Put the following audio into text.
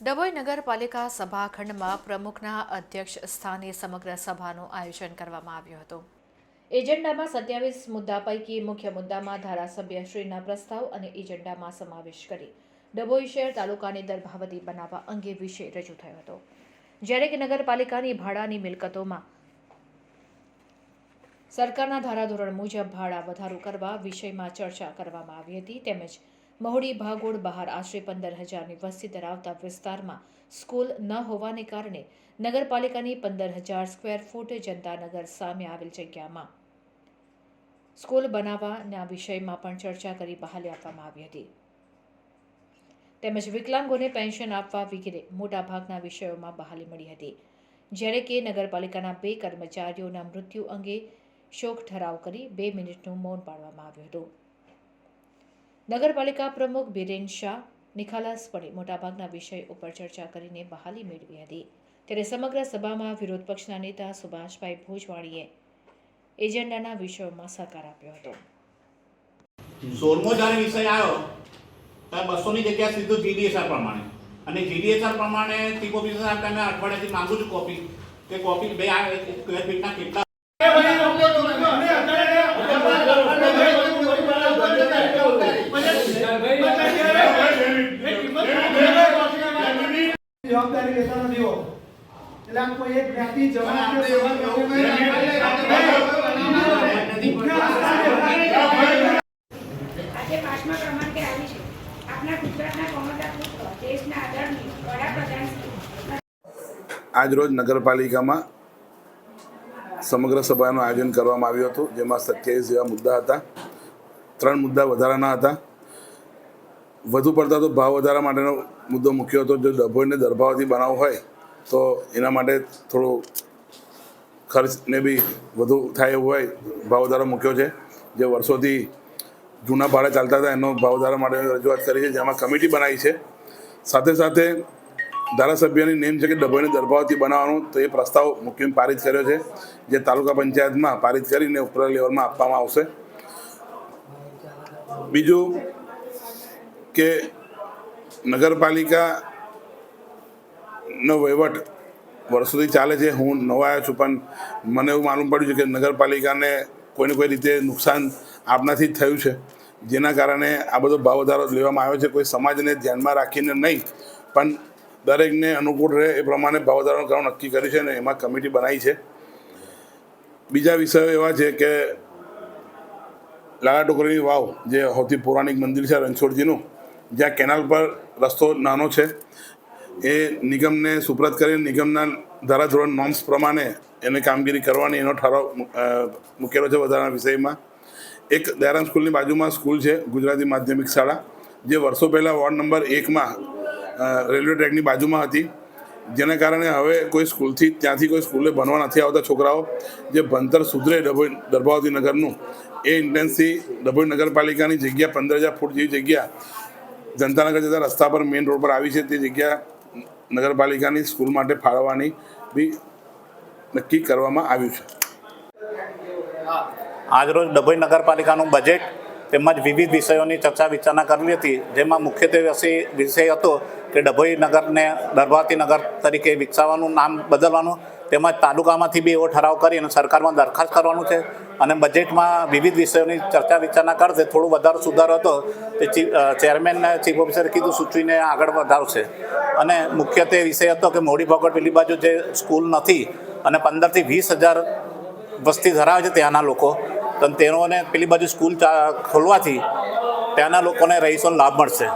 ડભોઈ નગરપાલિકા સભાખંડમાં પ્રમુખના અધ્યક્ષ સ્થાને સમગ્ર સભાનું આયોજન કરવામાં આવ્યું હતું. એજન્ડામાં સત્યાવીસ મુદ્દા પૈકી મુખ્ય મુદ્દામાં ધારાસભ્યશ્રીના પ્રસ્તાવ અને એજન્ડામાં સમાવેશ કરી ડભોઈ શહેર તાલુકાને દરભાવતી બનાવવા અંગે વિષય રજૂ થયો હતો. જ્યારે કે નગરપાલિકાની ભાડાની મિલકતોમાં સરકારના ધારાધોરણ મુજબ ભાડા વધારો કરવા વિષયમાં ચર્ચા કરવામાં આવી હતી. તેમજ મહુડી ભાગોળ બહાર આશરે પંદર હજારની વસ્તી ધરાવતા વિસ્તારમાં સ્કૂલ ન હોવાને કારણે નગરપાલિકાની પંદર હજાર સ્ક્વેર ફૂટ જનતાનગર સામે આવેલ જગ્યામાં સ્કૂલ બનાવવાના વિષયમાં પણ ચર્ચા કરી બહાલી આપવામાં આવી હતી. તેમજ વિકલાંગોને પેન્શન આપવા વગેરે મોટાભાગના વિષયોમાં બહાલી મળી હતી. જ્યારે કે નગરપાલિકાના બે કર્મચારીઓના મૃત્યુ અંગે શોક ઠરાવ કરી બે મિનિટનું મૌન પાડવામાં આવ્યું હતું. નગરપાલિકા પ્રમુખ બિરેન શાહ નિખાલસપણે મોટાભાગના વિષય ઉપર ચર્ચા કરીને બહાલી મેળવી હતી. ત્યારે સમગ્ર સભામાં વિરોધ પક્ષના નેતા સુભાષભાઈ ભોજવાણીએ એજન્ડાના વિષયોમાં સહકાર આપ્યો હતો. સોળમો જ્યારે વિષય આવ્યો, ત્યારે બસોની જગ્યા સીધું જીડીએસઆર પ્રમાણે. અને જીડીએસઆર પ્રમાણે ચીફ ઓફિસર સાહેબ, તમે અઠવાડિયાથી માંગુ છું કોપી કે કોપી બે આ કેટલા જવાબદારી લેતા નથી હો એટલે આમ કોઈ એક આજે પાંચમા ક્રમાંકે આવી છે. ગુજરાતના દેશના આદરણીય વડાપ્રધાન આજરોજ નગરપાલિકામાં સમગ્ર સભાનું આયોજન કરવામાં આવ્યું હતું જેમાં સત્યાવીસ જેવા મુદ્દા હતા. ત્રણ મુદ્દા વધારાના હતા. વધુ પડતા તો ભાવ વધારા માટેનો મુદ્દો મૂક્યો હતો. જો ડભોઈને દરભાવથી બનાવવો હોય તો એના માટે થોડો ખર્ચને બી વધુ થાય એવું હોય, ભાવ વધારો મૂક્યો છે. જે વર્ષોથી જૂના ભાડે ચાલતા હતા, એનો ભાવ વધારા માટે રજૂઆત કરી છે, જેમાં કમિટી બનાવી છે. સાથે સાથે ધારાસભ્યની નેમ છે કે ડભોઈને દરભાવથી બનાવવાનું, તો એ પ્રસ્તાવ મુખ્ય પારિત કર્યો છે, જે તાલુકા પંચાયતમાં પારિત કરીને ઉપરા લેવલમાં આપવામાં આવશે. બીજું કે નગરપાલિકાનો વહીવટ વર્ષોથી ચાલે છે. હું નવા આવ્યો છું, પણ મને એવું માલુમ પડ્યું છે કે નગરપાલિકાને કોઈને કોઈ રીતે નુકસાન આપનાથી જ થયું છે. જેના કારણે આ બધો ભાવ વધારો લેવામાં આવ્યો છે. કોઈ સમાજને ધ્યાનમાં રાખીને નહીં, પણ દરેકને અનુકૂળ રહે એ પ્રમાણે ભાવ વધારો કરવાનું નક્કી કર્યું છે અને એમાં કમિટી બનાવી છે. બીજા વિષયો એવા છે કે લાલા ટોકરીની વાવ, જે સૌથી પૌરાણિક મંદિર છે રણછોડજીનું જ્યાં કેનાલ પર રસ્તો નાનો છે, એ નિગમને સુપ્રત કરીને નિગમના ધારાધોરણ નોર્મ્સ પ્રમાણે એને કામગીરી કરવાની એનો ઠરાવ મૂકેલો છે વધારાના વિષયમાં. એક દયારામ સ્કૂલની બાજુમાં સ્કૂલ છે, ગુજરાતી માધ્યમિક શાળા, જે વર્ષો પહેલાં વોર્ડ નંબર એકમાં રેલવે ટ્રેકની બાજુમાં હતી. જેના કારણે હવે કોઈ સ્કૂલથી, ત્યાંથી કોઈ સ્કૂલે ભણવા નથી આવતા છોકરાઓ. જે ભણતર સુધરે ડભોઈ દરબાવતી નગરનું એ ઇન્ટેન્સથી ડભોઈ નગરપાલિકાની જગ્યા પંદર હજાર ફૂટ જેવી જગ્યા જનતાનગર જતા રસ્તા પર મેઇન રોડ પર આવી છે તે જગ્યા નગરપાલિકાની સ્કૂલ માટે ફાળવવાની બી નક્કી કરવામાં આવ્યું છે. આજરોજ ડભોઈ નગરપાલિકાનું બજેટ તેમજ વિવિધ વિષયોની ચર્ચા વિચારણા કરેલી હતી, જેમાં મુખ્યત્વે વિષય હતો કે ડભોઈ નગરને દરબાતી નગર તરીકે વિકસાવવાનું, નામ બદલવાનું તેમજ તાલુકામાંથી બી એવો ઠરાવ કરી અને સરકારમાં દરખાસ્ત કરવાનું છે. અને બજેટમાં વિવિધ વિષયોની ચર્ચા વિચારણા કરશે. થોડો વધારો સુધારો હતો તે ચેરમેનને, ચીફ ઓફિસરે કીધું, સૂચવીને આગળ વધારશે. અને મુખ્યત્વે વિષય હતો કે મોડી ભગવડ પેલી બાજુ જે સ્કૂલ નથી અને પંદરથી વીસ હજાર વસ્તી ધરાવે છે ત્યાંના લોકો. તો તેઓને પેલી બાજુ સ્કૂલ ખોલવાથી ત્યાંના લોકોને રહીશોને લાભ મળશે.